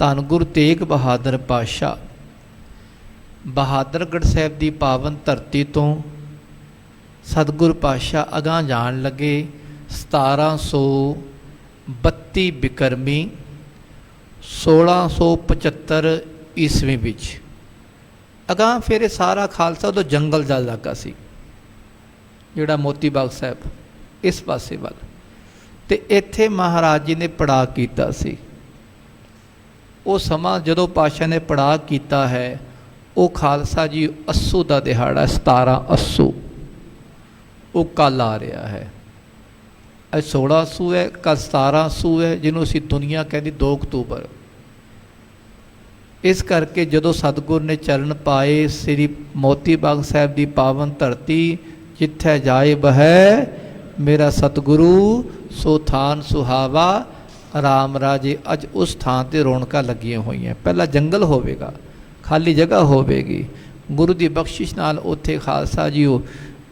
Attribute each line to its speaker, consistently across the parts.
Speaker 1: ਧੰਨ ਗੁਰੂ ਤੇਗ ਬਹਾਦਰ ਪਾਤਸ਼ਾਹ। ਬਹਾਦਰਗੜ੍ਹ ਸਾਹਿਬ ਦੀ ਪਾਵਨ ਧਰਤੀ ਤੋਂ ਸਤਿਗੁਰ ਪਾਤਸ਼ਾਹ ਅਗਾਂਹ ਜਾਣ ਲੱਗੇ 1732 ਬਿਕਰਮੀ 1675 ਈਸਵੀ ਵਿੱਚ। ਅਗਾਂਹ ਫਿਰ ਇਹ ਸਾਰਾ ਖਾਲਸਾ ਉਦੋਂ ਜੰਗਲ ਦਾ ਇਲਾਕਾ ਸੀ, ਜਿਹੜਾ ਮੋਤੀ ਬਾਗ ਸਾਹਿਬ ਇਸ ਪਾਸੇ ਵੱਲ। ਤੇ ਇੱਥੇ ਮਹਾਰਾਜ ਜੀ ਨੇ ਪੜਾਅ ਕੀਤਾ ਸੀ। ਉਹ ਸਮਾਂ ਜਦੋਂ ਪਾਸ਼ਾ ਨੇ ਪੜਾਅ ਕੀਤਾ ਹੈ, ਉਹ ਖਾਲਸਾ ਜੀ ਅੱਸੂ ਦਾ ਦਿਹਾੜਾ 17 ਅੱਸੂ। ਉਹ ਕੱਲ ਆ ਰਿਹਾ ਹੈ। ਅੱਜ 16 ਅੱਸੂ ਹੈ ਕੱਲ 17 ਅੱਸੂ ਹੈ, ਜਿਹਨੂੰ ਅਸੀਂ ਦੁਨੀਆ ਕਹਿੰਦੀ 2 ਅਕਤੂਬਰ। ਇਸ ਕਰਕੇ ਜਦੋਂ ਸਤਿਗੁਰ ਨੇ ਚਰਨ ਪਾਏ, ਸ੍ਰੀ ਮੋਤੀ ਬਾਗ ਸਾਹਿਬ ਦੀ ਪਾਵਨ ਧਰਤੀ, ਜਿੱਥੇ ਜਾਇਬ ਹੈ ਮੇਰਾ ਸਤਿਗੁਰੂ, ਸੋ ਥਾਨ ਸੁਹਾਵਾ ਰਾਮ ਰਾਜੇ, ਅੱਜ ਉਸ ਥਾਂ ਤੇ ਰੌਣਕਾਂ ਲੱਗੀਆਂ ਹੋਈਆਂ। ਪਹਿਲਾਂ ਜੰਗਲ ਹੋਵੇਗਾ, ਖਾਲੀ ਜਗ੍ਹਾ ਹੋਵੇਗੀ। ਗੁਰੂ ਦੀ ਬਖਸ਼ਿਸ਼ ਨਾਲ ਉੱਥੇ ਖਾਲਸਾ ਜੀ ਉਹ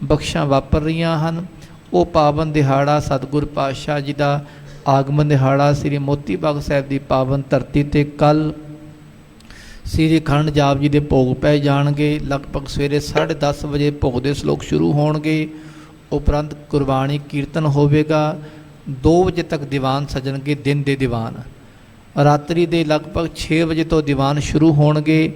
Speaker 1: ਬਖਸ਼ਾਂ ਵਾਪਰ ਰਹੀਆਂ ਹਨ। ਉਹ ਪਾਵਨ ਦਿਹਾੜਾ, ਸਤਿਗੁਰ ਪਾਤਸ਼ਾਹ ਜੀ ਦਾ ਆਗਮਨ ਦਿਹਾੜਾ, ਸ੍ਰੀ ਮੋਤੀ ਬਾਗ ਸਾਹਿਬ ਦੀ ਪਾਵਨ ਧਰਤੀ ਤੇ ਕੱਲ ਸ੍ਰੀ ਖੰਡ ਜਾਪ ਜੀ ਦੇ ਭੋਗ ਪਏ ਜਾਣਗੇ। ਲਗਭਗ ਸਵੇਰੇ 10:30 ਵਜੇ ਭੋਗ ਦੇ ਸ਼ਲੋਕ ਸ਼ੁਰੂ ਹੋਣਗੇ। ਉਪਰੰਤ ਗੁਰਬਾਣੀ ਕੀਰਤਨ ਹੋਵੇਗਾ। 2 ਵਜੇ ਤੱਕ ਦੀਵਾਨ ਸਜਣਗੇ, ਦਿਨ ਦੇ ਦੀਵਾਨ। ਰਾਤਰੀ ਦੇ ਲਗਭਗ 6 ਵਜੇ ਤੋਂ ਦੀਵਾਨ ਸ਼ੁਰੂ ਹੋਣਗੇ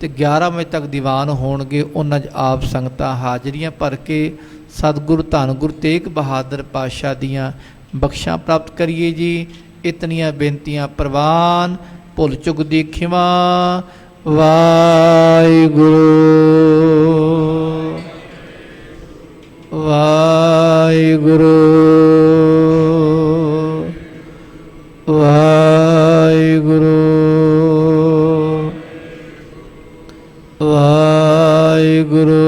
Speaker 1: ਤੇ 11 ਵਜੇ ਤੱਕ ਦੀਵਾਨ ਹੋਣਗੇ। ਉਹਨਾਂ 'ਚ ਆਪ ਸੰਗਤਾਂ ਹਾਜ਼ਰੀਆਂ ਭਰ ਕੇ ਸਤਿਗੁਰੂ ਧੰਨ ਗੁਰੂ ਤੇਗ ਬਹਾਦਰ ਪਾਤਸ਼ਾਹ ਦੀਆਂ ਬਖਸ਼ਾਂ ਪ੍ਰਾਪਤ ਕਰੀਏ ਜੀ। ਇਤਨੀਆਂ ਬੇਨਤੀਆਂ, ਪ੍ਰਵਾਨ ਭੁੱਲ ਚੁੱਕ ਦੀ ਖਿਮਾ ਵਾਹਿਗੁਰੂ ਵਾਹਿਗੁਰੂ। ਵਾਹਿਗੁਰੂ। ਵਾਹਿਗੁਰੂ